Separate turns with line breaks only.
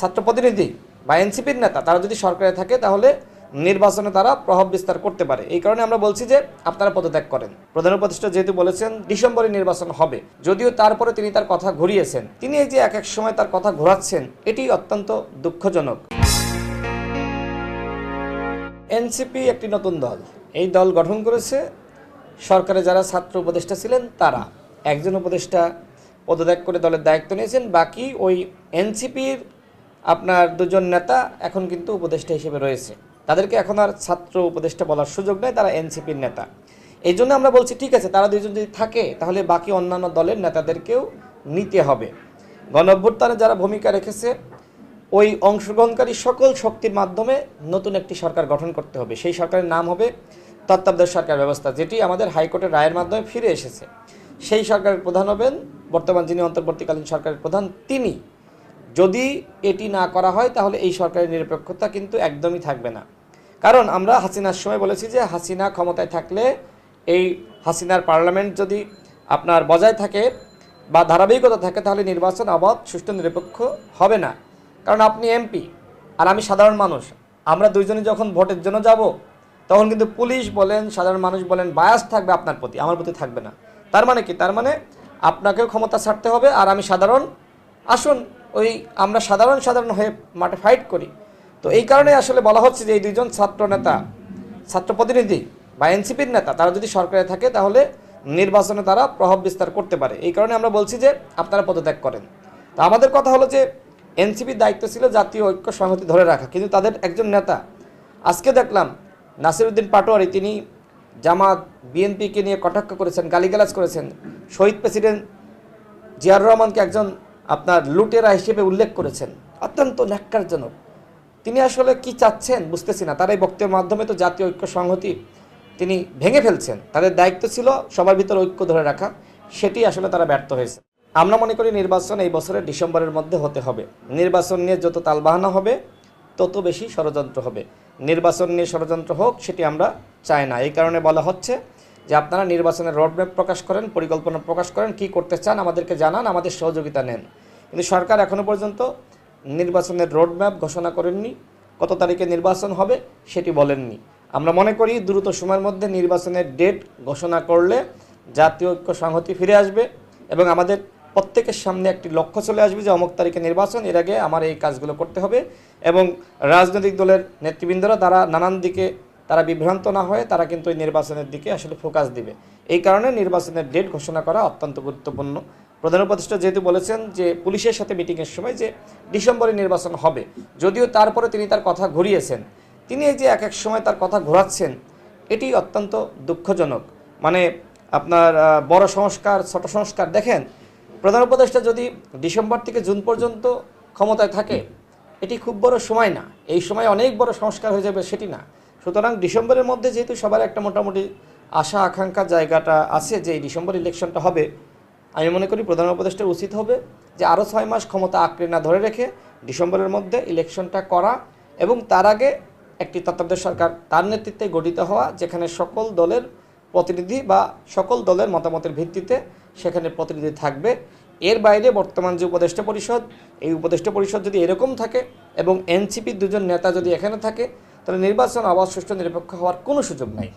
ছাত্র প্রতিনিধি বা এনসিপির নেতা, তারা যদি সরকারে থাকে, তাহলে নির্বাচনে তারা প্রভাব বিস্তার করতে পারে। এই কারণে আমরা বলছি যে, আপনারা পদত্যাগ করেন। প্রধান উপদেষ্টা যেহেতু বলেছেন, ডিসেম্বরে নির্বাচন হবে। যদিও তারপরে তিনি তার কথা ঘুরিয়েছেন। তিনি এই যে এক এক সময় তার কথা ঘোরাচ্ছেন, এটি অত্যন্ত দুঃখজনক। এনসিপি একটি নতুন দল। এই দল গঠন করেছে সরকারে যারা ছাত্র উপদেষ্টা ছিলেন, তারা। একজন উপদেষ্টা পদত্যাগ করে দলের দায়িত্ব নিয়েছেন, বাকি ওই এনসিপির আপনার দুজন নেতা এখন কিন্তু উপদেষ্টা হিসেবে রয়েছে। তাদেরকে এখন আর ছাত্র উপদেষ্টা বলার সুযোগ নেই, তারা এনসিপির নেতা। এই জন্য আমরা বলছি, ঠিক আছে, তারা দুজন যদি থাকে, তাহলে বাকি অন্যান্য দলের নেতাদেরকেও নিতে হবে। গণ অভ্যুত্থানে যারা ভূমিকা রেখেছে, ওই অংশগ্রহণকারী সকল শক্তির মাধ্যমে নতুন একটি সরকার গঠন করতে হবে। সেই সরকারের নাম হবে তত্ত্বাবধায়ক সরকার ব্যবস্থা, যেটি আমাদের হাইকোর্টের রায়ের মাধ্যমে ফিরে এসেছে। সেই সরকারের প্রধান হবেন, বর্তমান যিনি অন্তর্বর্তীকালীন সরকারের প্রধান, তিনি যদি এটি না করা হয়, তাহলে এই সরকারের নিরপেক্ষতা কিন্তু একদমই থাকবে না। কারণ আমরা হাসিনার সময় বলেছি যে, হাসিনা ক্ষমতায় থাকলে এই হাসিনার পার্লামেন্ট যদি আপনার বজায় থাকে বা ধারাবাহিকতা থাকে, তাহলে নির্বাচন অবাধ, সুষ্ঠু, নিরপেক্ষ হবে না। কারণ আপনি এমপি আর আমি সাধারণ মানুষ। আমরা দুইজনে যখন ভোটের জন্য যাব, তখন কিন্তু পুলিশ বলেন, সাধারণ মানুষ বলেন, বায়াস থাকবে আপনার প্রতি, আমার প্রতি থাকবে না। তার মানে কি? তার মানে আপনাকেও ক্ষমতা ছাড়তে হবে আর আমি সাধারণ। আসুন ওই আমরা সাধারণ সাধারণ হয়ে মাঠে ফাইট করি। তো এই কারণে আসলে বলা হচ্ছে যে এই দুইজন ছাত্র নেতা, ছাত্র প্রতিনিধি বা এনসিপির নেতা, তারা যদি সরকারে থাকে তাহলে নির্বাচনে তারা প্রভাব বিস্তার করতে পারে। এই কারণে আমরা বলছি যে আপনারা পদত্যাগ করেন। তা আমাদের কথা হলো যে এনসিপির দায়িত্ব ছিল জাতীয় ঐক্য সংহতি ধরে রাখা, কিন্তু তাদের একজন নেতা, আজকে দেখলাম নাসিরুদ্দিন পাটোয়ারি, তিনি জামাত, বিএনপিকে নিয়ে কটাক্ষ করেছেন, গালিগালাজ করেছেন। শহীদ প্রেসিডেন্ট জিয়ার রহমানকে একজন আপনার লুটেরা হিসেবে উল্লেখ করেছেন। অত্যন্ত ন্যাক্কারজনক। তিনি আসলে কি চাচ্ছেন বুঝতেছি না। তার এই বক্তব্যের মাধ্যমে তো জাতীয় ঐক্য সংহতি তিনি ভেঙে ফেলছেন। তাদের দায়িত্ব ছিল সবার ভিতরে ঐক্য ধরে রাখা। সেটি আসলে তারা ব্যর্থ হয়েছে। আমরা মনে করি নির্বাচন এই বছরের ডিসেম্বরের মধ্যে হতে হবে। নির্বাচন নিয়ে যত তালবাহানা হবে, তত বেশি ষড়যন্ত্র হবে। নির্বাচন নিয়ে ষড়যন্ত্র হোক, সেটি আমরা চাই না। এই কারণে বলা হচ্ছে যে আপনারা নির্বাচনের রোডম্যাপ প্রকাশ করেন, পরিকল্পনা প্রকাশ করেন, কি করতে চান আমাদেরকে জানান, আমাদের সহযোগিতা নেন। কিন্তু সরকার এখনও পর্যন্ত নির্বাচনের রোডম্যাপ ঘোষণা করেননি। কত তারিখে নির্বাচন হবে সেটি বলেননি। আমরা মনে করি দ্রুত সময়ের মধ্যে নির্বাচনের ডেট ঘোষণা করলে জাতীয় ঐক্য সংহতি ফিরে আসবে এবং আমাদের প্রত্যেকের সামনে একটি লক্ষ্য চলে আসবে যে অমুক তারিখে নির্বাচন, এর আগে আমার এই কাজগুলো করতে হবে এবং রাজনৈতিক দলের নেতৃবৃন্দরা তারা নানান দিকে তারা বিভ্রান্ত না হয়ে তারা কিন্তু এই নির্বাচনের দিকে আসলে ফোকাস দিবে। এই কারণে নির্বাচনের ডেট ঘোষণা করা অত্যন্ত গুরুত্বপূর্ণ। প্রধান উপদেষ্টা যেহেতু বলেছেন যে পুলিশের সাথে মিটিংয়ের সময় যে ডিসেম্বরে নির্বাচন হবে, যদিও তারপরে তিনি তার কথা ঘুরিয়েছেন। তিনি এই যে এক এক সময় তার কথা ঘোরাচ্ছেন, এটি অত্যন্ত দুঃখজনক। মানে আপনার বড় সংস্কার, ছোট সংস্কার, দেখেন, প্রধান উপদেষ্টা যদি ডিসেম্বর থেকে জুন পর্যন্ত ক্ষমতায় থাকে, এটি খুব বড় সময় না। এই সময় অনেক বড় সংস্কার হয়ে যাবে, সেটি না। সুতরাং ডিসেম্বরের মধ্যে যেহেতু সবার একটা মোটামুটি আশা, আকাঙ্ক্ষা জায়গাটা আছে যে এই ডিসেম্বর ইলেকশনটা হবে, আমি মনে করি প্রধান উপদেষ্টার উচিত হবে যে আরও ছয় মাস ক্ষমতা আঁকড়ে না ধরে রেখে ডিসেম্বরের মধ্যে ইলেকশনটা করা এবং তার আগে একটি তত্ত্বাবধায়ক সরকার তার নেতৃত্বে গঠিত হওয়া, যেখানে সকল দলের প্রতিনিধি বা সকল দলের মতামতের ভিত্তিতে সেখানে প্রতিনিধি থাকবে। এর বাইরে বর্তমান যে উপদেষ্টা পরিষদ, এই উপদেষ্টা পরিষদ যদি এরকম থাকে এবং এনসিপির দুজন নেতা যদি এখানে থাকে তাহলে নির্বাচন আবার সুষ্ঠু নিরপেক্ষ হওয়ার কোনো সুযোগ নাই।